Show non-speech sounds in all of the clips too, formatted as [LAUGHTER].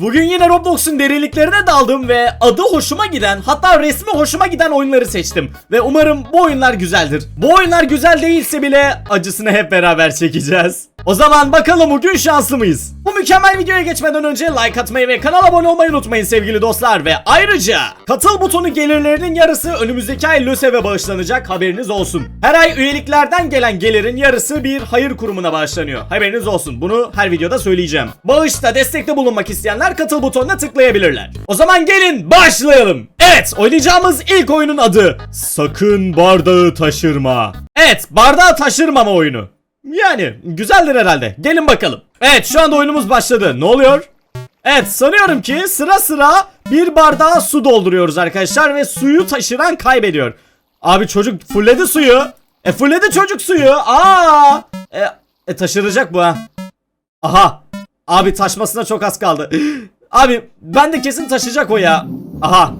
Bugün yine Roblox'un derinliklerine daldım ve adı hoşuma giden, hatta resmi hoşuma giden oyunları seçtim. Ve umarım bu oyunlar güzeldir. Bu oyunlar güzel değilse bile acısını hep beraber çekeceğiz. O zaman bakalım bugün şanslı mıyız? Bu mükemmel videoya geçmeden önce like atmayı ve kanala abone olmayı unutmayın sevgili dostlar. Ve ayrıca katıl butonu gelirlerinin yarısı önümüzdeki ay LÖSEV'e bağışlanacak haberiniz olsun. Her ay üyeliklerden gelen gelirin yarısı bir hayır kurumuna bağışlanıyor. Haberiniz olsun. Bunu her videoda söyleyeceğim. Bağışta destekte bulunmak isteyenler katıl butonuna tıklayabilirler. O zaman gelin başlayalım. Evet oynayacağımız ilk oyunun adı Sakın bardağı taşırma. Evet bardağı taşırmama oyunu. Yani güzeldir herhalde. Gelin bakalım. Evet şu anda oyunumuz başladı. Ne oluyor? Evet sanıyorum ki sıra sıra bir bardağa su dolduruyoruz arkadaşlar ve suyu taşıran kaybediyor. Abi çocuk fulledi suyu. E fulledi çocuk suyu. Aa! E, e taşıracak bu ha. Aha. Abi taşmasına çok az kaldı. Abi ben de kesin taşıyacak o ya. Aha.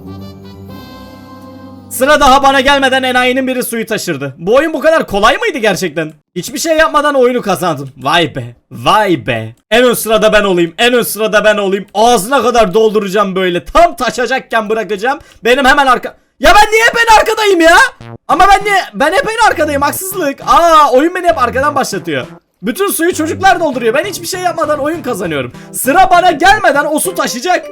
Sıra daha bana gelmeden enayinin biri suyu taşırdı. Bu oyun bu kadar kolay mıydı gerçekten? Hiçbir şey yapmadan oyunu kazandım. Vay be. Vay be. En ön sırada ben olayım. En ön sırada ben olayım. Ağzına kadar dolduracağım böyle. Tam taşacakken bırakacağım. Benim hemen arka... Ya ben niye hep en arkadayım ya? Ama ben niye... Ben hep en arkadayım. Haksızlık. Aa oyun beni hep arkadan başlatıyor. Bütün suyu çocuklar dolduruyor. Ben hiçbir şey yapmadan oyun kazanıyorum. Sıra bana gelmeden o su taşıyacak.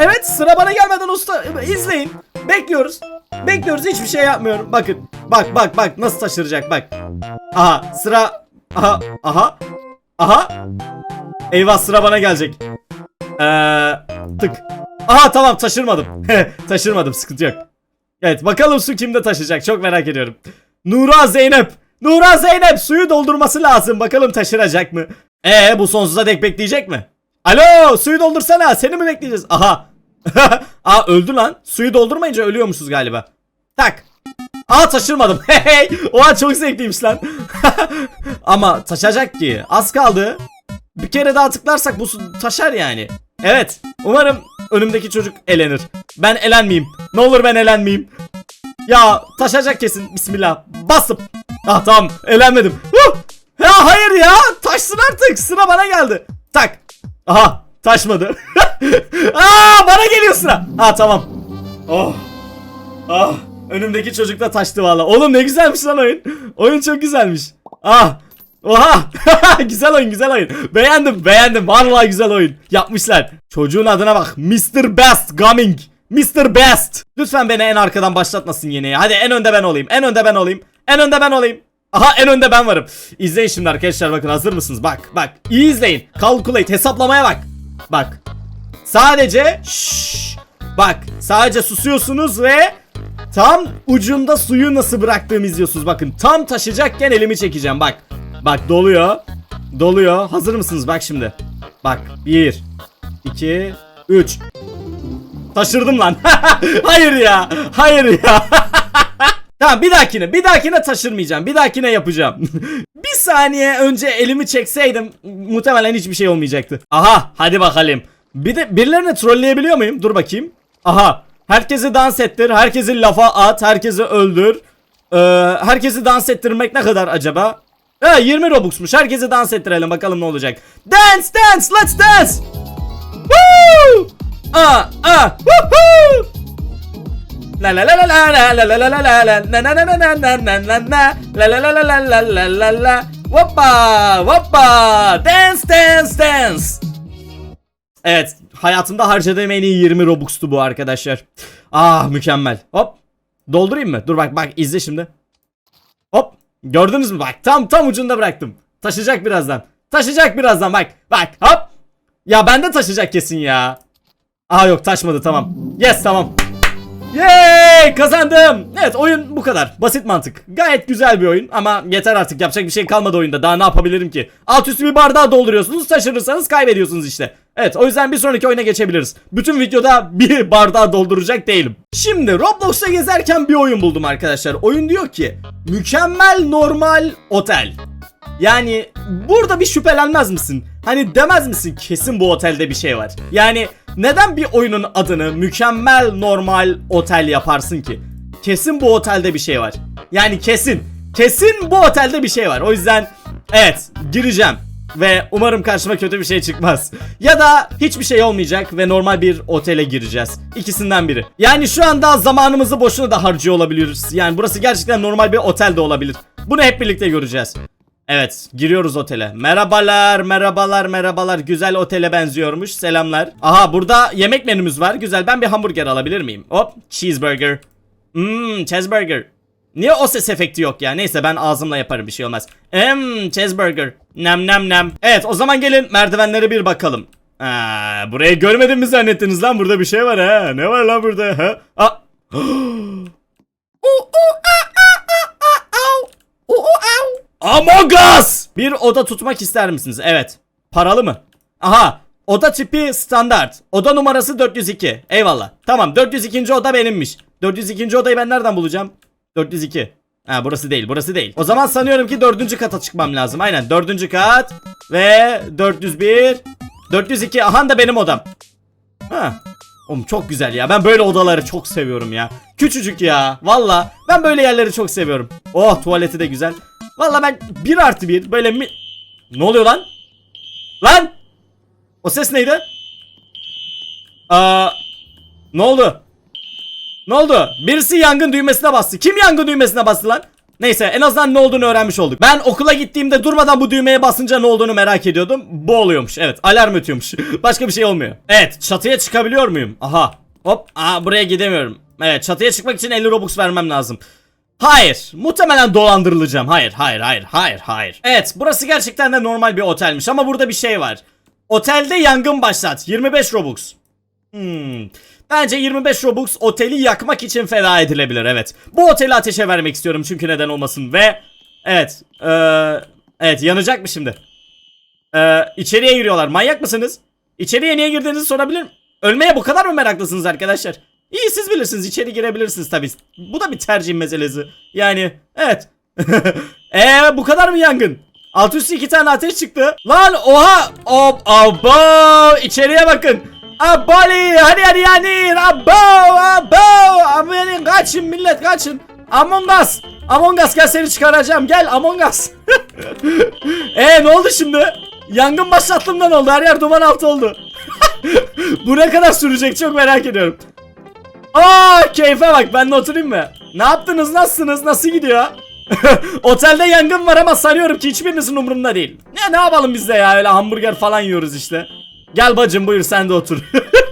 Evet sıra bana gelmeden o su ta- izleyin. Bekliyoruz. Bekliyoruz hiçbir şey yapmıyorum. Bakın. Bak bak bak nasıl taşıracak bak. Aha sıra. Aha aha. Aha. Eyvah sıra bana gelecek. Eee tık. Aha tamam taşırmadım. [LAUGHS] taşırmadım sıkıntı yok. Evet bakalım su kimde taşıyacak çok merak ediyorum. Nura Zeynep. Nura Zeynep suyu doldurması lazım. Bakalım taşıracak mı? Ee bu sonsuza dek bekleyecek mi? Alo suyu doldursana seni mi bekleyeceğiz? Aha. [LAUGHS] Aa öldü lan. Suyu doldurmayınca ölüyormuşuz galiba. Tak. Aa taşırmadım. [LAUGHS] Hey Oha çok zevkliymiş lan. [LAUGHS] Ama taşacak ki. Az kaldı. Bir kere daha tıklarsak bu su taşar yani. Evet. Umarım önümdeki çocuk elenir. Ben elenmeyeyim. Ne olur ben elenmeyeyim. Ya taşacak kesin. Bismillah. Basıp. Ah tamam. Elenmedim. Huh! Ya hayır ya. Taşsın artık. Sıra bana geldi. Tak. Aha. Taşmadı. [LAUGHS] Aa bana geliyor sıra. Ha tamam. Oh. Ah. Önümdeki çocuk da taştı valla. Oğlum ne güzelmiş lan oyun. Oyun çok güzelmiş. Ah. Oha. [LAUGHS] güzel oyun güzel oyun. Beğendim beğendim. Vallahi güzel oyun. Yapmışlar. Çocuğun adına bak. Mr. Best Coming. Mr. Best. Lütfen beni en arkadan başlatmasın yine. Hadi en önde ben olayım. En önde ben olayım. En önde ben olayım. Aha en önde ben varım. İzleyin şimdi arkadaşlar bakın hazır mısınız? Bak bak. İyi izleyin. Calculate hesaplamaya bak. Bak. Sadece şşş. Bak sadece susuyorsunuz ve tam ucunda suyu nasıl bıraktığımı izliyorsunuz. Bakın tam taşıyacakken elimi çekeceğim bak. Bak doluyor. Doluyor. Hazır mısınız? Bak şimdi. Bak 1 2 3 Taşırdım lan. [LAUGHS] Hayır ya. Hayır ya. [LAUGHS] Tamam bir dahakine bir dahakine taşırmayacağım. Bir dahakine yapacağım. [LAUGHS] bir saniye önce elimi çekseydim muhtemelen hiçbir şey olmayacaktı. Aha hadi bakalım. Bir de birilerini trolleyebiliyor muyum? Dur bakayım. Aha. Herkesi dans ettir. Herkesi lafa at. Herkesi öldür. Ee, herkesi dans ettirmek ne kadar acaba? Ha 20 Robux'muş. Herkesi dans ettirelim bakalım ne olacak. Dance dance let's dance. Woo! Ah ah woohoo! La la la la la la la la la la la na na na na na na na na na la la la la la la la la la Hoppa hoppa dance dance dance Evet hayatımda harcadığım en iyi 20 Robux'tu bu arkadaşlar Ah mükemmel hop Doldurayım mı? Dur bak bak izle şimdi Hop gördünüz mü bak tam tam ucunda bıraktım Taşıyacak birazdan Taşıyacak birazdan bak bak hop Ya bende taşıyacak kesin ya Aa yok taşmadı tamam Yes tamam Yay kazandım. Evet oyun bu kadar. Basit mantık. Gayet güzel bir oyun ama yeter artık yapacak bir şey kalmadı oyunda. Daha ne yapabilirim ki? Alt üstü bir bardağı dolduruyorsunuz taşırırsanız kaybediyorsunuz işte. Evet o yüzden bir sonraki oyuna geçebiliriz. Bütün videoda [LAUGHS] bir bardağı dolduracak değilim. Şimdi Roblox'ta gezerken bir oyun buldum arkadaşlar. Oyun diyor ki mükemmel normal otel. Yani burada bir şüphelenmez misin? Hani demez misin kesin bu otelde bir şey var? Yani neden bir oyunun adını mükemmel normal otel yaparsın ki? Kesin bu otelde bir şey var. Yani kesin. Kesin bu otelde bir şey var. O yüzden evet gireceğim. ve umarım karşıma kötü bir şey çıkmaz. Ya da hiçbir şey olmayacak ve normal bir otele gireceğiz. İkisinden biri. Yani şu anda zamanımızı boşuna da harcıyor olabiliriz. Yani burası gerçekten normal bir otel de olabilir. Bunu hep birlikte göreceğiz. Evet giriyoruz otele. Merhabalar merhabalar merhabalar güzel otele benziyormuş selamlar. Aha burada yemek menümüz var güzel ben bir hamburger alabilir miyim? Hop cheeseburger. Mmm cheeseburger. Niye o ses efekti yok ya? Neyse ben ağzımla yaparım bir şey olmaz. Mmm cheeseburger. Nem nem nem. Evet o zaman gelin merdivenlere bir bakalım. Aa, burayı görmedim mi zannettiniz lan? Burada bir şey var ha. Ne var lan burada ha? Aa. [GASPS] Among Us! Bir oda tutmak ister misiniz? Evet. Paralı mı? Aha. Oda tipi standart. Oda numarası 402. Eyvallah. Tamam 402. oda benimmiş. 402. odayı ben nereden bulacağım? 402. Ha burası değil burası değil. O zaman sanıyorum ki dördüncü kata çıkmam lazım. Aynen dördüncü kat. Ve 401. 402. Aha da benim odam. Ha. Oğlum çok güzel ya. Ben böyle odaları çok seviyorum ya. Küçücük ya. Valla. Ben böyle yerleri çok seviyorum. Oh tuvaleti de güzel. Valla ben 1 artı 1 böyle mi... Ne oluyor lan? Lan! O ses neydi? Aa, ne oldu? Ne oldu? Birisi yangın düğmesine bastı. Kim yangın düğmesine bastı lan? Neyse en azından ne olduğunu öğrenmiş olduk. Ben okula gittiğimde durmadan bu düğmeye basınca ne olduğunu merak ediyordum. Bu oluyormuş. Evet alarm ötüyormuş. [LAUGHS] Başka bir şey olmuyor. Evet çatıya çıkabiliyor muyum? Aha. Hop. Aa buraya gidemiyorum. Evet çatıya çıkmak için 50 Robux vermem lazım. Hayır. Muhtemelen dolandırılacağım. Hayır, hayır, hayır, hayır, hayır. Evet, burası gerçekten de normal bir otelmiş ama burada bir şey var. Otelde yangın başlat. 25 Robux. Hmm. Bence 25 Robux oteli yakmak için feda edilebilir evet. Bu oteli ateşe vermek istiyorum çünkü neden olmasın ve evet eee evet yanacak mı şimdi? Eee içeriye giriyorlar. Manyak mısınız? İçeriye niye girdiğinizi sorabilir miyim? Ölmeye bu kadar mı meraklısınız arkadaşlar? İyi siz bilirsiniz içeri girebilirsiniz tabi. Bu da bir tercih meselesi. Yani evet. Eee [LAUGHS] bu kadar mı yangın? Alt üstü iki tane ateş çıktı. Lan oha. Hop abo. İçeriye bakın. Abali hadi hadi yani. Abo abo. Amelin kaçın millet kaçın. Among Us. Among Us gel seni çıkaracağım. Gel Among Us. Eee [LAUGHS] ne oldu şimdi? Yangın başlattığımdan oldu. Her yer duman altı oldu. [LAUGHS] Bu ne kadar sürecek çok merak ediyorum. Aa keyfe bak ben de oturayım mı? Ne yaptınız nasılsınız nasıl gidiyor? [LAUGHS] Otelde yangın var ama sanıyorum ki hiçbirinizin umurunda değil. Ne ne yapalım biz de ya öyle hamburger falan yiyoruz işte. Gel bacım buyur sen de otur.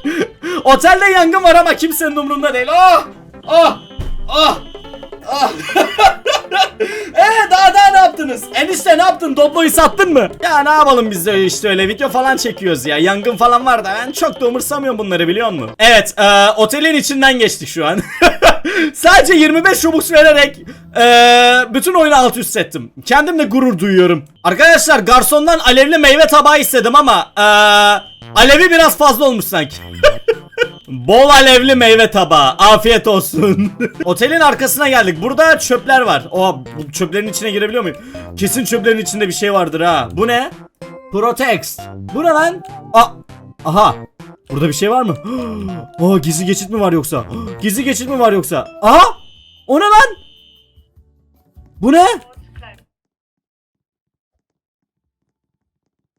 [LAUGHS] Otelde yangın var ama kimsenin umurunda değil. Oh! Oh! Oh! Enişte ne yaptın? Doblo'yu sattın mı? Ya ne yapalım biz de işte öyle video falan çekiyoruz ya. Yangın falan var da ben çok da umursamıyorum bunları biliyor musun? Evet e, otelin içinden geçtik şu an. [LAUGHS] Sadece 25 Robux vererek e, bütün oyunu alt üst ettim. Kendimle gurur duyuyorum. Arkadaşlar garsondan alevli meyve tabağı istedim ama e, alevi biraz fazla olmuş sanki. [LAUGHS] Bol alevli meyve tabağı. Afiyet olsun. [LAUGHS] Otelin arkasına geldik. Burada çöpler var. Oha bu çöplerin içine girebiliyor muyum? Kesin çöplerin içinde bir şey vardır ha. Bu ne? Protex. Bu ne lan? Aa, aha. Burada bir şey var mı? [GASPS] Aa gizli geçit mi var yoksa? [GASPS] Gizli geçit mi var yoksa? Aha! O ne lan? Bu ne?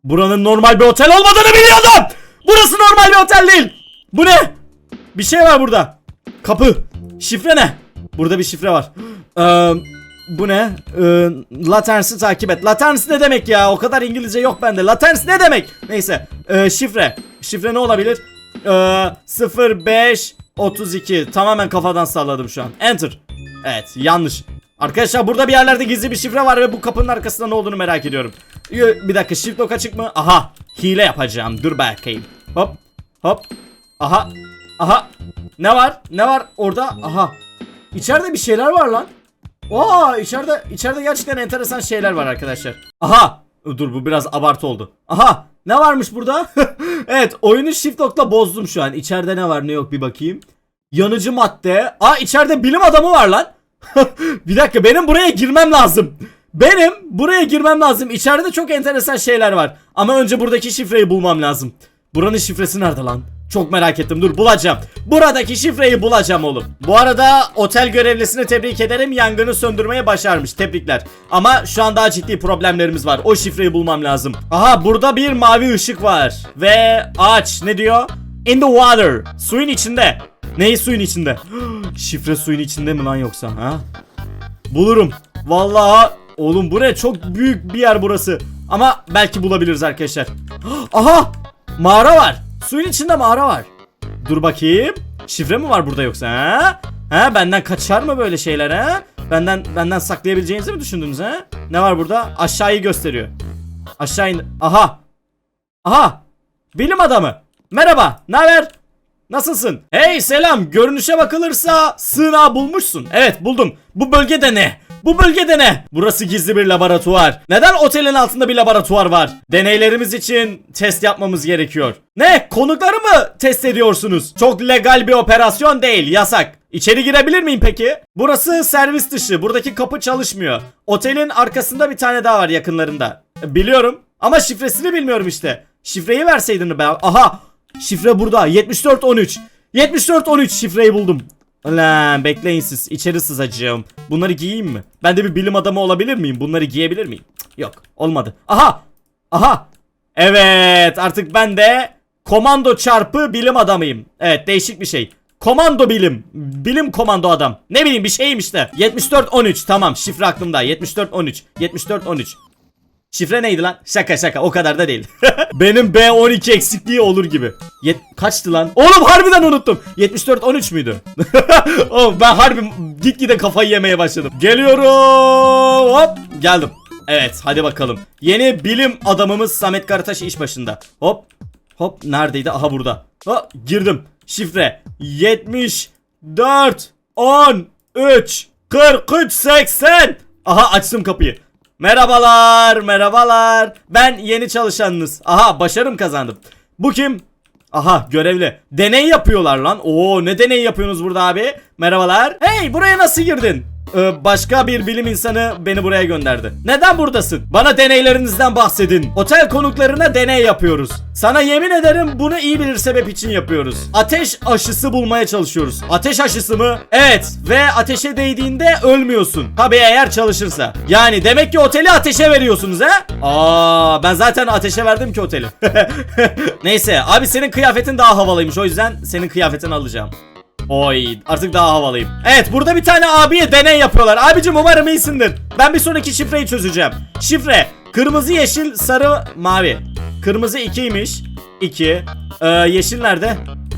Buranın normal bir otel olmadığını biliyordum. Burası normal bir otel değil. Bu ne? Bir şey var burada. Kapı. Şifre ne? Burada bir şifre var. Ee, bu ne? Ee, Laterns'i takip et. Laterns ne demek ya? O kadar İngilizce yok bende. Laterns ne demek? Neyse. Ee, şifre. Şifre ne olabilir? Ee, 05 32. Tamamen kafadan salladım şu an. Enter. Evet yanlış. Arkadaşlar burada bir yerlerde gizli bir şifre var ve bu kapının arkasında ne olduğunu merak ediyorum. Yo, Bir dakika shift lock açık mı? Aha. Hile yapacağım. Dur bakayım. Hop. Hop. Aha. Aha. Ne var? Ne var orada? Aha. İçeride bir şeyler var lan. Aa içeride içeride gerçekten enteresan şeyler var arkadaşlar. Aha. Dur bu biraz abartı oldu. Aha. Ne varmış burada? [LAUGHS] evet oyunu shift lock'la bozdum şu an. İçeride ne var ne yok bir bakayım. Yanıcı madde. Aa içeride bilim adamı var lan. [LAUGHS] bir dakika benim buraya girmem lazım. Benim buraya girmem lazım. İçeride çok enteresan şeyler var. Ama önce buradaki şifreyi bulmam lazım. Buranın şifresi nerede lan? Çok merak ettim. Dur bulacağım. Buradaki şifreyi bulacağım oğlum. Bu arada otel görevlisini tebrik ederim. Yangını söndürmeye başarmış. Tebrikler. Ama şu an daha ciddi problemlerimiz var. O şifreyi bulmam lazım. Aha burada bir mavi ışık var. Ve ağaç ne diyor? In the water. Suyun içinde. Neyi suyun içinde? [GASPS] Şifre suyun içinde mi lan yoksa ha? Bulurum. Vallahi oğlum bu ne? Çok büyük bir yer burası. Ama belki bulabiliriz arkadaşlar. [GASPS] Aha! Mağara var. Suyun içinde mağara var. Dur bakayım. Şifre mi var burada yoksa ha? Ha benden kaçar mı böyle şeyler? Benden benden saklayabileceğinizi mi düşündünüz ha? Ne var burada? Aşağıyı gösteriyor. Aşağı in. Aha. Aha. Bilim adamı. Merhaba. Ne haber? Nasılsın? Hey selam. Görünüşe bakılırsa sığınağı bulmuşsun. Evet buldum. Bu bölgede ne? Bu bölgede ne? Burası gizli bir laboratuvar. Neden otelin altında bir laboratuvar var? Deneylerimiz için test yapmamız gerekiyor. Ne? Konukları mı test ediyorsunuz? Çok legal bir operasyon değil. Yasak. İçeri girebilir miyim peki? Burası servis dışı. Buradaki kapı çalışmıyor. Otelin arkasında bir tane daha var yakınlarında. Biliyorum. Ama şifresini bilmiyorum işte. Şifreyi verseydin be. Aha. Şifre burada. 7413. 7413 şifreyi buldum. Lan bekleyin siz. İçeri sızacağım. Bunları giyeyim mi? Ben de bir bilim adamı olabilir miyim? Bunları giyebilir miyim? Yok. Olmadı. Aha. Aha. Evet. Artık ben de komando çarpı bilim adamıyım. Evet değişik bir şey. Komando bilim. Bilim komando adam. Ne bileyim bir şeyim işte. 7413 tamam şifre aklımda. 7413. 7413. Şifre neydi lan? Şaka şaka o kadar da değil. [LAUGHS] Benim B12 eksikliği olur gibi. Yet kaçtı lan? Oğlum harbiden unuttum. 74 13 müydü? [LAUGHS] Oğlum ben harbi gitgide kafayı yemeye başladım. Geliyorum. Hop geldim. Evet hadi bakalım. Yeni bilim adamımız Samet Karataş iş başında. Hop. Hop neredeydi? Aha burada. Ha, girdim. Şifre 74 13 43 80. Aha açtım kapıyı. Merhabalar, merhabalar. Ben yeni çalışanınız. Aha, başarım kazandım. Bu kim? Aha, görevli. Deney yapıyorlar lan. Oo, ne deney yapıyorsunuz burada abi? Merhabalar. Hey, buraya nasıl girdin? Ee, başka bir bilim insanı beni buraya gönderdi. Neden buradasın? Bana deneylerinizden bahsedin. Otel konuklarına deney yapıyoruz. Sana yemin ederim bunu iyi bir sebep için yapıyoruz. Ateş aşısı bulmaya çalışıyoruz. Ateş aşısı mı? Evet. Ve ateşe değdiğinde ölmüyorsun. Tabii eğer çalışırsa. Yani demek ki oteli ateşe veriyorsunuz ha? Aa, ben zaten ateşe verdim ki oteli. [LAUGHS] Neyse abi senin kıyafetin daha havalıymış. O yüzden senin kıyafetini alacağım. Oy artık daha havalıyım. Evet burada bir tane abiye deney yapıyorlar. Abicim umarım iyisindir. Ben bir sonraki şifreyi çözeceğim. Şifre kırmızı yeşil sarı mavi. Kırmızı 2'ymiş. 2. Ee, yeşil nerede?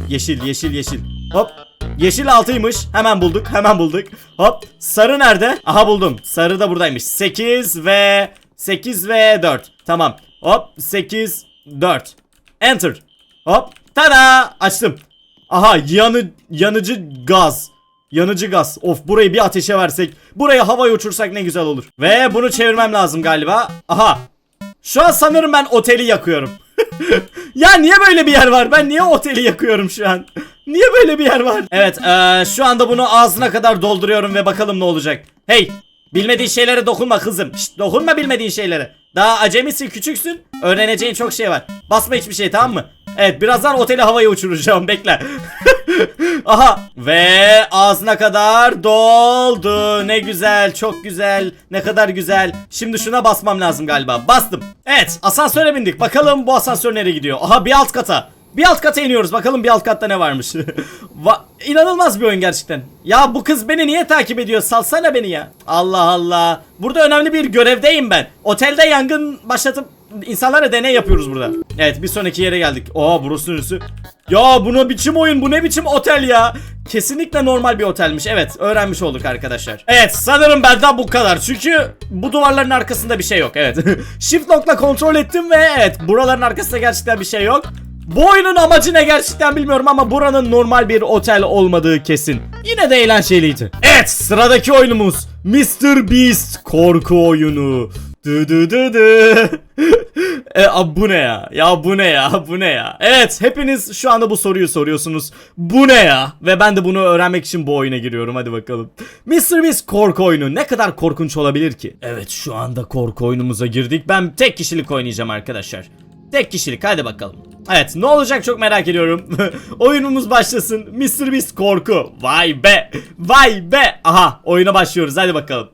Yeşil yeşil yeşil. Hop. Yeşil 6'ymış. Hemen bulduk. Hemen bulduk. Hop. Sarı nerede? Aha buldum. Sarı da buradaymış. 8 ve 8 ve 4. Tamam. Hop 8 4. Enter. Hop. Tada! Açtım. Aha yanı yanıcı gaz. Yanıcı gaz. Of burayı bir ateşe versek. Burayı havaya uçursak ne güzel olur. Ve bunu çevirmem lazım galiba. Aha. Şu an sanırım ben oteli yakıyorum. [LAUGHS] ya niye böyle bir yer var? Ben niye oteli yakıyorum şu an? Niye böyle bir yer var? Evet eee, şu anda bunu ağzına kadar dolduruyorum ve bakalım ne olacak. Hey bilmediğin şeylere dokunma kızım. Şşt, dokunma bilmediğin şeylere. Daha acemisin küçüksün. Öğreneceğin çok şey var. Basma hiçbir şey tamam mı? Evet birazdan oteli havaya uçuracağım bekle. [LAUGHS] Aha ve ağzına kadar doldu. Ne güzel çok güzel. Ne kadar güzel. Şimdi şuna basmam lazım galiba. Bastım. Evet asansöre bindik. Bakalım bu asansör nereye gidiyor? Aha bir alt kata. Bir alt kata iniyoruz. Bakalım bir alt katta ne varmış. [LAUGHS] Va İnanılmaz bir oyun gerçekten. Ya bu kız beni niye takip ediyor? Salsana beni ya. Allah Allah. Burada önemli bir görevdeyim ben. Otelde yangın başlatıp insanlara deney yapıyoruz burada. Evet bir sonraki yere geldik. Oha burası neresi? Ya bu ne biçim oyun? Bu ne biçim otel ya? Kesinlikle normal bir otelmiş. Evet öğrenmiş olduk arkadaşlar. Evet sanırım benden bu kadar. Çünkü bu duvarların arkasında bir şey yok. Evet. [LAUGHS] Shift lock'la kontrol ettim ve evet buraların arkasında gerçekten bir şey yok. Bu oyunun amacı ne gerçekten bilmiyorum ama buranın normal bir otel olmadığı kesin. Yine de eğlenceliydi. Evet sıradaki oyunumuz Mr. Beast korku oyunu. Dı dı dı dı. e, abi bu ne ya? Ya bu ne ya? [LAUGHS] Bu ne ya? Evet hepiniz şu anda bu soruyu soruyorsunuz. Bu ne ya? Ve ben de bunu öğrenmek için bu oyuna giriyorum. Hadi bakalım. Mr. Beast korku oyunu ne kadar korkunç olabilir ki? Evet şu anda korku oyunumuza girdik. Ben tek kişilik oynayacağım arkadaşlar. Tek kişilik hadi bakalım. Evet ne olacak çok merak ediyorum. [LAUGHS] Oyunumuz başlasın. Mr. Beast korku. Vay be. Vay be. Aha oyuna başlıyoruz hadi bakalım.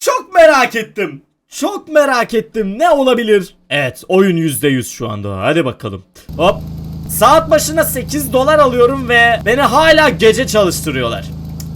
Çok merak ettim. Çok merak ettim. Ne olabilir? Evet oyun %100 şu anda. Hadi bakalım. Hop. Saat başına 8 dolar alıyorum ve beni hala gece çalıştırıyorlar.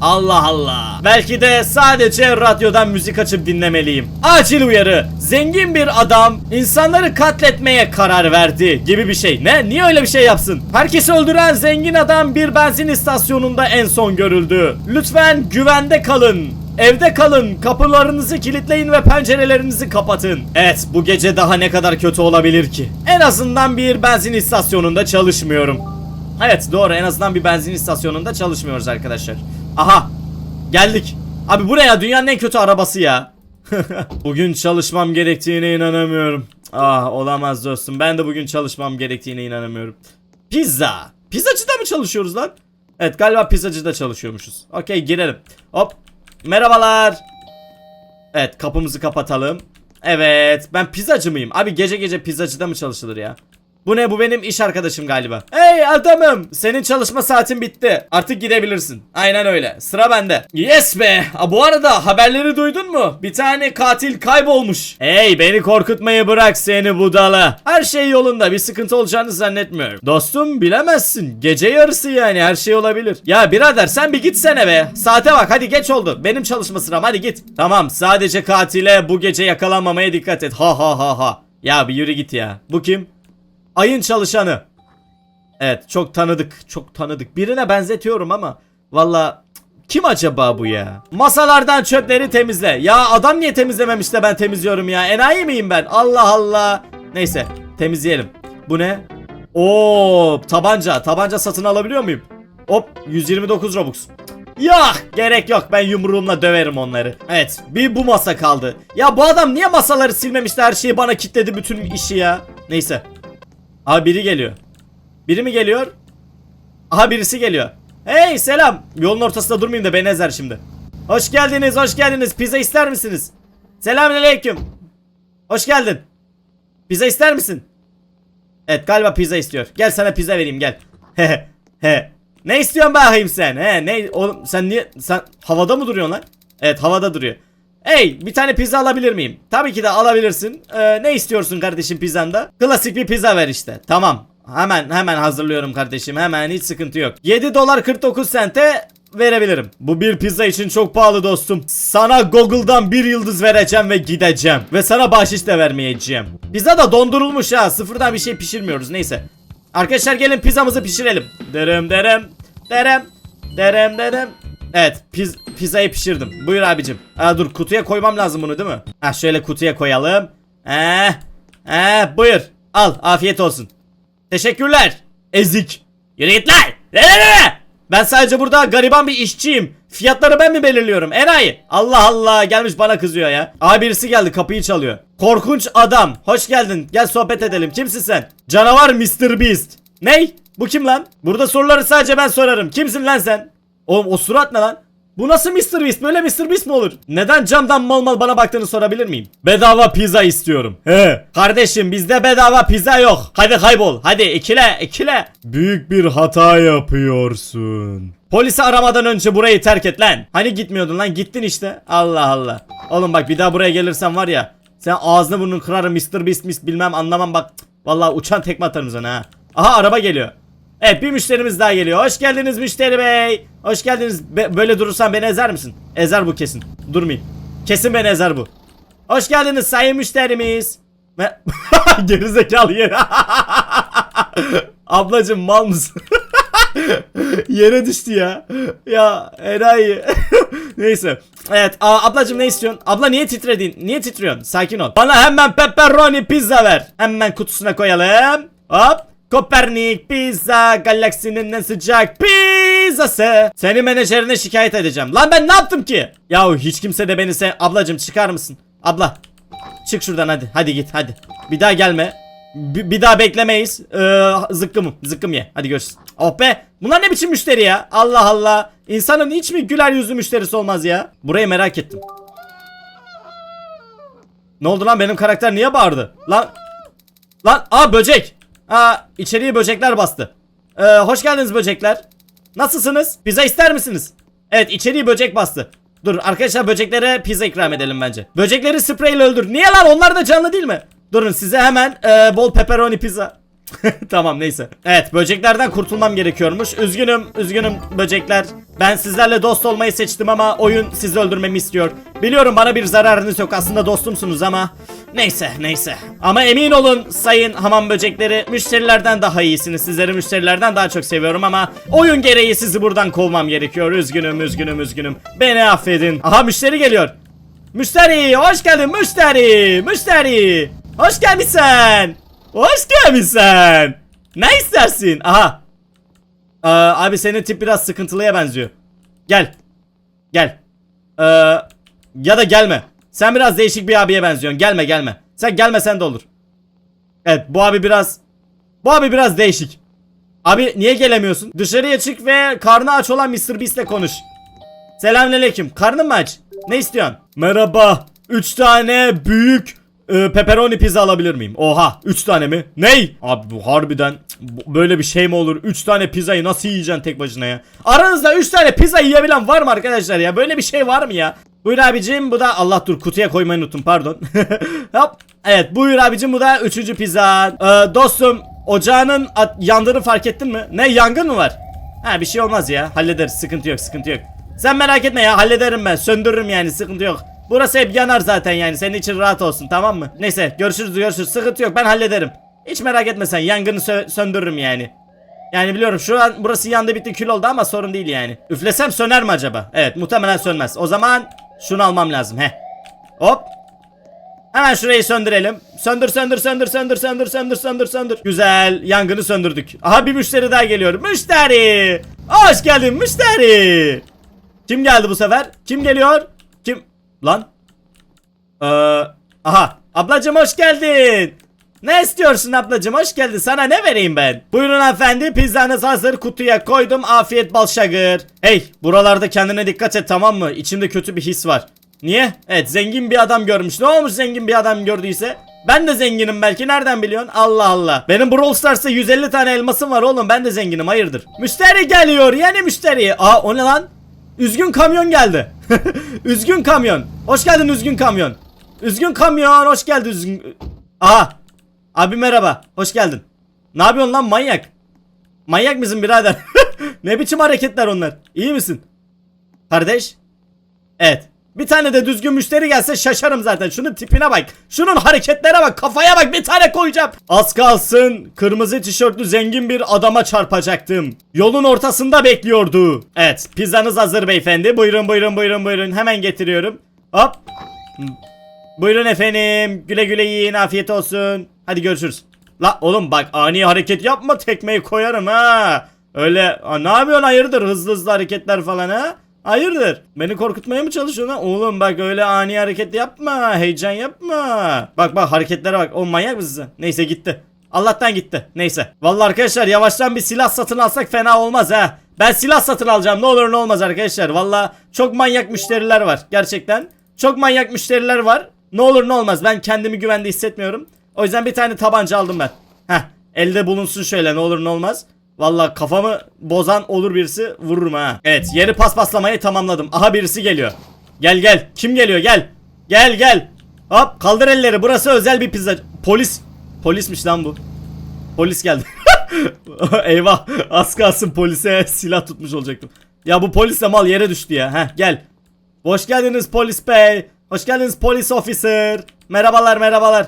Allah Allah. Belki de sadece radyodan müzik açıp dinlemeliyim. Acil uyarı. Zengin bir adam insanları katletmeye karar verdi gibi bir şey. Ne? Niye öyle bir şey yapsın? Herkesi öldüren zengin adam bir benzin istasyonunda en son görüldü. Lütfen güvende kalın. Evde kalın, kapılarınızı kilitleyin ve pencerelerinizi kapatın. Evet, bu gece daha ne kadar kötü olabilir ki? En azından bir benzin istasyonunda çalışmıyorum. Evet, doğru. En azından bir benzin istasyonunda çalışmıyoruz arkadaşlar. Aha, geldik. Abi bu ne ya? Dünyanın en kötü arabası ya. [LAUGHS] bugün çalışmam gerektiğine inanamıyorum. Ah, olamaz dostum. Ben de bugün çalışmam gerektiğine inanamıyorum. Pizza. Pizzacıda mı çalışıyoruz lan? Evet galiba pizzacıda çalışıyormuşuz. Okey girelim. Hop. Merhabalar. Evet kapımızı kapatalım. Evet ben pizzacı mıyım? Abi gece gece pizzacıda mı çalışılır ya? Bu ne bu benim iş arkadaşım galiba. Hey adamım senin çalışma saatin bitti. Artık gidebilirsin. Aynen öyle. Sıra bende. Yes be. Aa, bu arada haberleri duydun mu? Bir tane katil kaybolmuş. Hey beni korkutmayı bırak seni budala. Her şey yolunda bir sıkıntı olacağını zannetmiyorum. Dostum bilemezsin. Gece yarısı yani her şey olabilir. Ya birader sen bir gitsene be. Saate bak hadi geç oldu. Benim çalışma sıram hadi git. Tamam sadece katile bu gece yakalanmamaya dikkat et. Ha ha ha ha. Ya bir yürü git ya. Bu kim? Ayın çalışanı. Evet çok tanıdık çok tanıdık. Birine benzetiyorum ama valla kim acaba bu ya? Masalardan çöpleri temizle. Ya adam niye temizlememiş de ben temizliyorum ya? Enayi miyim ben? Allah Allah. Neyse temizleyelim. Bu ne? Oo tabanca. Tabanca satın alabiliyor muyum? Hop 129 Robux. Yok gerek yok ben yumruğumla döverim onları. Evet bir bu masa kaldı. Ya bu adam niye masaları silmemiş de her şeyi bana kitledi bütün işi ya. Neyse. Abi biri geliyor. Biri mi geliyor? Aha birisi geliyor. Hey selam. Yolun ortasında durmayayım da beni ezer şimdi. Hoş geldiniz, hoş geldiniz. Pizza ister misiniz? Selamünaleyküm. Hoş geldin. Pizza ister misin? Evet galiba pizza istiyor. Gel sana pizza vereyim gel. He he. Ne istiyorsun bakayım sen? He ne oğlum sen niye sen havada mı duruyorsun lan? Evet havada duruyor. Hey bir tane pizza alabilir miyim? Tabii ki de alabilirsin. Ee, ne istiyorsun kardeşim pizzanda? Klasik bir pizza ver işte. Tamam. Hemen hemen hazırlıyorum kardeşim. Hemen hiç sıkıntı yok. 7 dolar 49 sente verebilirim. Bu bir pizza için çok pahalı dostum. Sana Google'dan bir yıldız vereceğim ve gideceğim. Ve sana bahşiş de vermeyeceğim. Pizza da dondurulmuş ha. Sıfırdan bir şey pişirmiyoruz. Neyse. Arkadaşlar gelin pizzamızı pişirelim. Derem derem. Derem. Derem derem. Evet piz pizzayı pişirdim. Buyur abicim. Aa, dur kutuya koymam lazım bunu değil mi? Ha şöyle kutuya koyalım. Eh. Eh buyur. Al afiyet olsun. Teşekkürler. Ezik. Yürü git lan. Ben sadece burada gariban bir işçiyim. Fiyatları ben mi belirliyorum? Enayi. Allah Allah gelmiş bana kızıyor ya. Abi birisi geldi kapıyı çalıyor. Korkunç adam. Hoş geldin. Gel sohbet edelim. Kimsin sen? Canavar Mr. Beast. Ney? Bu kim lan? Burada soruları sadece ben sorarım. Kimsin lan sen? Oğlum o surat ne lan? Bu nasıl Mr. Beast? Böyle Mr. Beast mi olur? Neden camdan mal mal bana baktığını sorabilir miyim? Bedava pizza istiyorum. He. Kardeşim bizde bedava pizza yok. Hadi kaybol. Hadi ikile ikile. Büyük bir hata yapıyorsun. Polisi aramadan önce burayı terk et lan. Hani gitmiyordun lan gittin işte. Allah Allah. Oğlum bak bir daha buraya gelirsen var ya. Sen ağzını burnunu kırarım Mr. Beast mis bilmem anlamam bak. Vallahi uçan tekme atarım sana ha. Aha araba geliyor. Evet bir müşterimiz daha geliyor. Hoş geldiniz müşteri bey. Hoş geldiniz. Be- böyle durursan beni ezer misin? Ezer bu kesin. Durmayayım. Kesin beni ezer bu. Hoş geldiniz sayın müşterimiz. [LAUGHS] Gerizekalı yer. [LAUGHS] Ablacım mal mısın? [LAUGHS] Yere düştü ya. Ya enayi. Neyse. Evet ablacım ne istiyorsun? Abla niye titredin? Niye titriyorsun? Sakin ol. Bana hemen pepperoni pizza ver. Hemen kutusuna koyalım. Hop. Kopernik pizza galaksinin en sıcak pizzası. Seni menajerine şikayet edeceğim. Lan ben ne yaptım ki? Yahu hiç kimse de beni sen ablacım çıkar mısın? Abla çık şuradan hadi. Hadi git hadi. Bir daha gelme. Bir, bir daha beklemeyiz. Ee, zıkkımım. Zıkkım ye. Hadi görüşürüz. Oh be. Bunlar ne biçim müşteri ya? Allah Allah. İnsanın hiç mi güler yüzlü müşterisi olmaz ya? Burayı merak ettim. Ne oldu lan benim karakter niye bağırdı? Lan Lan aa böcek. Aa içeriye böcekler bastı. Ee, hoş geldiniz böcekler. Nasılsınız? Pizza ister misiniz? Evet içeriği böcek bastı. Dur arkadaşlar böceklere pizza ikram edelim bence. Böcekleri spreyle öldür. Niye lan onlar da canlı değil mi? Durun size hemen e, bol pepperoni pizza. [LAUGHS] tamam neyse. Evet böceklerden kurtulmam gerekiyormuş. Üzgünüm üzgünüm böcekler. Ben sizlerle dost olmayı seçtim ama oyun sizi öldürmemi istiyor. Biliyorum bana bir zararınız yok aslında dostumsunuz ama neyse neyse. Ama emin olun sayın hamam böcekleri müşterilerden daha iyisiniz. Sizleri müşterilerden daha çok seviyorum ama oyun gereği sizi buradan kovmam gerekiyor. Üzgünüm üzgünüm üzgünüm. Beni affedin. Aha müşteri geliyor. Müşteri hoş geldin müşteri müşteri. Hoş gelmişsin. Hoş gelmişsin. Ne istersin? Aha. Aa, abi senin tip biraz sıkıntılıya benziyor. Gel. Gel. Ee, ya da gelme. Sen biraz değişik bir abiye benziyorsun. Gelme gelme. Sen gelmesen de olur. Evet bu abi biraz bu abi biraz değişik. Abi niye gelemiyorsun? Dışarıya çık ve karnı aç olan Mr. Beast'le konuş. Selamünaleyküm. Karnın mı aç? Ne istiyorsun? Merhaba. 3 tane büyük e, pepperoni pizza alabilir miyim? Oha 3 tane mi? Ney? Abi bu harbiden böyle bir şey mi olur? 3 tane pizzayı nasıl yiyeceksin tek başına ya? Aranızda 3 tane pizza yiyebilen var mı arkadaşlar ya? Böyle bir şey var mı ya? Buyur abicim bu da Allah dur kutuya koymayı unuttum pardon. [LAUGHS] Hop. Evet buyur abicim bu da üçüncü pizza. Ee, dostum ocağının yandığını fark ettin mi? Ne yangın mı var? Ha bir şey olmaz ya hallederiz sıkıntı yok sıkıntı yok. Sen merak etme ya hallederim ben söndürürüm yani sıkıntı yok. Burası hep yanar zaten yani senin için rahat olsun tamam mı? Neyse görüşürüz görüşürüz sıkıntı yok ben hallederim. Hiç merak etme sen yangını sö- söndürürüm yani. Yani biliyorum şu an burası yandı bitti kül oldu ama sorun değil yani. Üflesem söner mi acaba? Evet muhtemelen sönmez. O zaman şunu almam lazım he. Hop. Hemen şurayı söndürelim. Söndür söndür söndür söndür söndür söndür söndür söndür. Güzel yangını söndürdük. Aha bir müşteri daha geliyor. Müşteri. Hoş geldin müşteri. Kim geldi bu sefer? Kim geliyor? Lan. Ee, aha. Ablacım hoş geldin. Ne istiyorsun ablacım hoş geldin sana ne vereyim ben? Buyurun hanımefendi pizzanız hazır kutuya koydum afiyet bal şagır. Hey buralarda kendine dikkat et tamam mı? İçimde kötü bir his var. Niye? Evet zengin bir adam görmüş. Ne olmuş zengin bir adam gördüyse? Ben de zenginim belki nereden biliyorsun? Allah Allah. Benim Brawl Stars'ta 150 tane elmasım var oğlum ben de zenginim hayırdır. Müşteri geliyor yeni müşteri. Aa o ne lan? Üzgün kamyon geldi. [LAUGHS] üzgün kamyon. Hoş geldin üzgün kamyon. Üzgün kamyon hoş geldin üzgün. Aha. Abi merhaba. Hoş geldin. Ne yapıyorsun lan manyak? Manyak mısın birader? [LAUGHS] ne biçim hareketler onlar? İyi misin? Kardeş? Evet. Bir tane de düzgün müşteri gelse şaşarım zaten. Şunun tipine bak. Şunun hareketlere bak. Kafaya bak. Bir tane koyacağım. Az kalsın kırmızı tişörtlü zengin bir adama çarpacaktım. Yolun ortasında bekliyordu. Evet. Pizzanız hazır beyefendi. Buyurun buyurun buyurun buyurun. Hemen getiriyorum. Hop. Buyurun efendim. Güle güle yiyin. Afiyet olsun. Hadi görüşürüz. La oğlum bak ani hareket yapma. Tekmeyi koyarım ha. Öyle Aa, ne yapıyorsun hayırdır hızlı hızlı hareketler falan ha? Hayırdır? Beni korkutmaya mı çalışıyorsun ha? Oğlum bak öyle ani hareket yapma. Heyecan yapma. Bak bak hareketlere bak. O manyak mısın? Neyse gitti. Allah'tan gitti. Neyse. Vallahi arkadaşlar yavaştan bir silah satın alsak fena olmaz ha. Ben silah satın alacağım. Ne olur ne olmaz arkadaşlar. Vallahi çok manyak müşteriler var. Gerçekten. Çok manyak müşteriler var. Ne olur ne olmaz. Ben kendimi güvende hissetmiyorum. O yüzden bir tane tabanca aldım ben. Heh. Elde bulunsun şöyle ne olur ne olmaz. Vallahi kafamı bozan olur birisi vururum ha. Evet yeri paspaslamayı tamamladım. Aha birisi geliyor. Gel gel. Kim geliyor gel. Gel gel. Hop kaldır elleri. Burası özel bir pizza. Polis. Polismiş lan bu. Polis geldi. [LAUGHS] Eyvah. Az kalsın polise silah tutmuş olacaktım. Ya bu polis de mal yere düştü ya. Heh gel. Hoş geldiniz polis bey. Hoş geldiniz polis officer. Merhabalar merhabalar.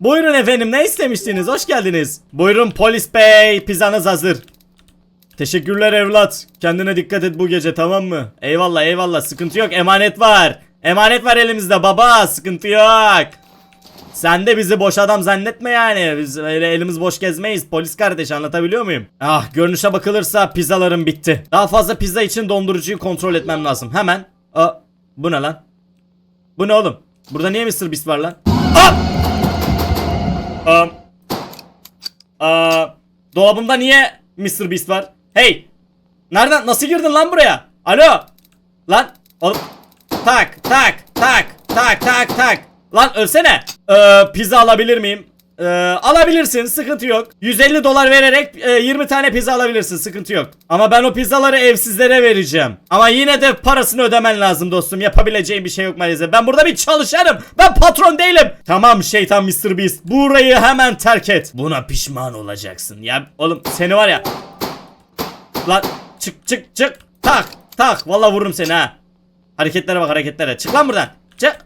Buyurun efendim ne istemiştiniz? Hoş geldiniz. Buyurun polis bey pizzanız hazır. Teşekkürler evlat. Kendine dikkat et bu gece tamam mı? Eyvallah eyvallah sıkıntı yok emanet var. Emanet var elimizde baba sıkıntı yok. Sen de bizi boş adam zannetme yani. Biz elimiz boş gezmeyiz. Polis kardeş anlatabiliyor muyum? Ah görünüşe bakılırsa pizzalarım bitti. Daha fazla pizza için dondurucuyu kontrol etmem lazım. Hemen. Aa, bu ne lan? Bu ne oğlum? Burada niye Mr. Beast var lan? Aa! Aa, dolabımda niye Mr. Beast var? Hey! Nereden? Nasıl girdin lan buraya? Alo! Lan! Oğlum. Tak tak tak tak tak tak. Lan ölsene. Ee, pizza alabilir miyim? Ee, alabilirsin sıkıntı yok. 150 dolar vererek e, 20 tane pizza alabilirsin sıkıntı yok. Ama ben o pizzaları evsizlere vereceğim. Ama yine de parasını ödemen lazım dostum. Yapabileceğim bir şey yok maalesef. Ben burada bir çalışanım. Ben patron değilim. Tamam şeytan Mr. Beast. Burayı hemen terk et. Buna pişman olacaksın. Ya oğlum seni var ya. Lan çık çık çık. Tak tak. Vallahi vururum seni ha. Hareketlere bak hareketlere. Çık lan buradan. Çık.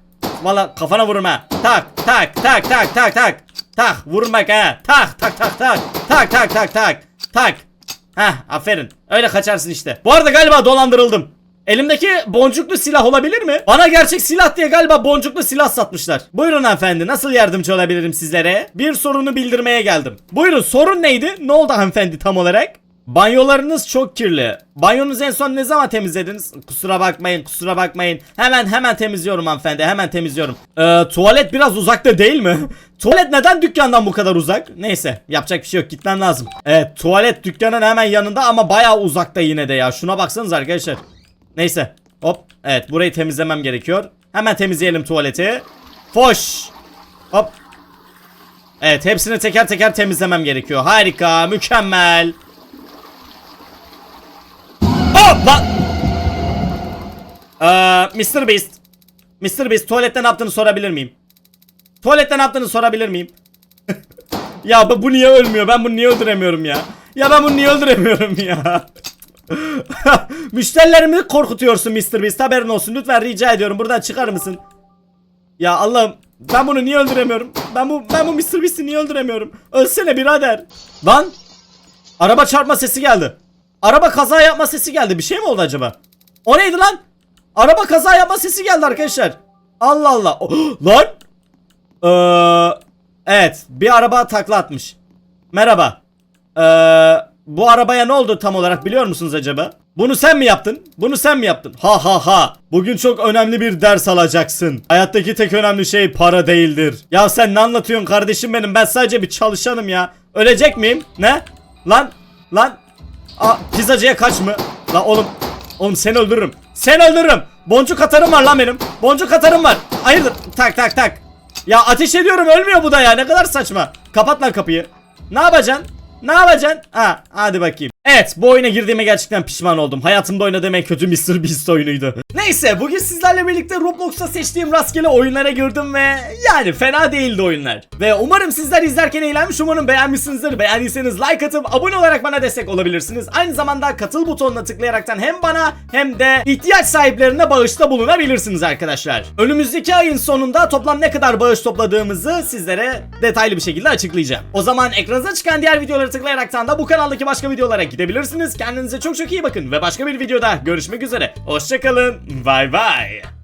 Valla kafana vururum ha. Tak tak tak tak tak tak. Tak vurmak ha. Tak tak tak tak. Tak tak tak tak. Tak. Heh aferin. Öyle kaçarsın işte. Bu arada galiba dolandırıldım. Elimdeki boncuklu silah olabilir mi? Bana gerçek silah diye galiba boncuklu silah satmışlar. Buyurun hanımefendi nasıl yardımcı olabilirim sizlere? Bir sorunu bildirmeye geldim. Buyurun sorun neydi? Ne oldu hanımefendi tam olarak? Banyolarınız çok kirli. Banyonuzu en son ne zaman temizlediniz? Kusura bakmayın, kusura bakmayın. Hemen hemen temizliyorum hanımefendi, hemen temizliyorum. Ee, tuvalet biraz uzakta değil mi? [LAUGHS] tuvalet neden dükkandan bu kadar uzak? Neyse, yapacak bir şey yok, gitmem lazım. Evet, tuvalet dükkanın hemen yanında ama bayağı uzakta yine de ya. Şuna baksanız arkadaşlar. Neyse, hop. Evet, burayı temizlemem gerekiyor. Hemen temizleyelim tuvaleti. Foş. Hop. Evet, hepsini teker teker temizlemem gerekiyor. Harika, mükemmel. Lan. Ee, Mr. Beast. Mr. Beast tuvalette ne yaptığını sorabilir miyim? Tuvalette ne yaptığını sorabilir miyim? [LAUGHS] ya bu, bu niye ölmüyor? Ben bunu niye öldüremiyorum ya? Ya ben bunu niye öldüremiyorum ya? [LAUGHS] Müşterilerimi korkutuyorsun Mr. Beast haberin olsun lütfen rica ediyorum buradan çıkar mısın? Ya Allah'ım ben bunu niye öldüremiyorum? Ben bu ben bu Mr. Beast'i niye öldüremiyorum? Ölsene birader. Lan araba çarpma sesi geldi. Araba kaza yapma sesi geldi. Bir şey mi oldu acaba? O neydi lan? Araba kaza yapma sesi geldi arkadaşlar. Allah Allah. Oh, [GASPS] lan? Ee, evet. Bir araba takla atmış. Merhaba. Ee, bu arabaya ne oldu tam olarak biliyor musunuz acaba? Bunu sen mi yaptın? Bunu sen mi yaptın? Ha ha ha. Bugün çok önemli bir ders alacaksın. Hayattaki tek önemli şey para değildir. Ya sen ne anlatıyorsun kardeşim benim? Ben sadece bir çalışanım ya. Ölecek miyim? Ne? Lan? Lan? Aa, pizzacıya kaç mı? La oğlum. Oğlum seni öldürürüm. Seni öldürürüm. Boncuk atarım var lan benim. Boncuk atarım var. Hayırdır? Tak tak tak. Ya ateş ediyorum ölmüyor bu da ya. Ne kadar saçma. Kapat lan kapıyı. Ne yapacaksın? Ne yapacaksın? Ha, hadi bakayım. Evet bu oyuna girdiğime gerçekten pişman oldum. Hayatımda oynadığım en kötü Mr. Beast oyunuydu. Neyse bugün sizlerle birlikte Roblox'ta seçtiğim rastgele oyunlara girdim ve yani fena değildi oyunlar. Ve umarım sizler izlerken eğlenmiş umarım beğenmişsinizdir. Beğendiyseniz like atıp abone olarak bana destek olabilirsiniz. Aynı zamanda katıl butonuna tıklayaraktan hem bana hem de ihtiyaç sahiplerine bağışta bulunabilirsiniz arkadaşlar. Önümüzdeki ayın sonunda toplam ne kadar bağış topladığımızı sizlere detaylı bir şekilde açıklayacağım. O zaman ekranınıza çıkan diğer videoları tıklayaraktan da bu kanaldaki başka videolara gidebilirsiniz. Kendinize çok çok iyi bakın ve başka bir videoda görüşmek üzere. Hoşçakalın. Bay bay.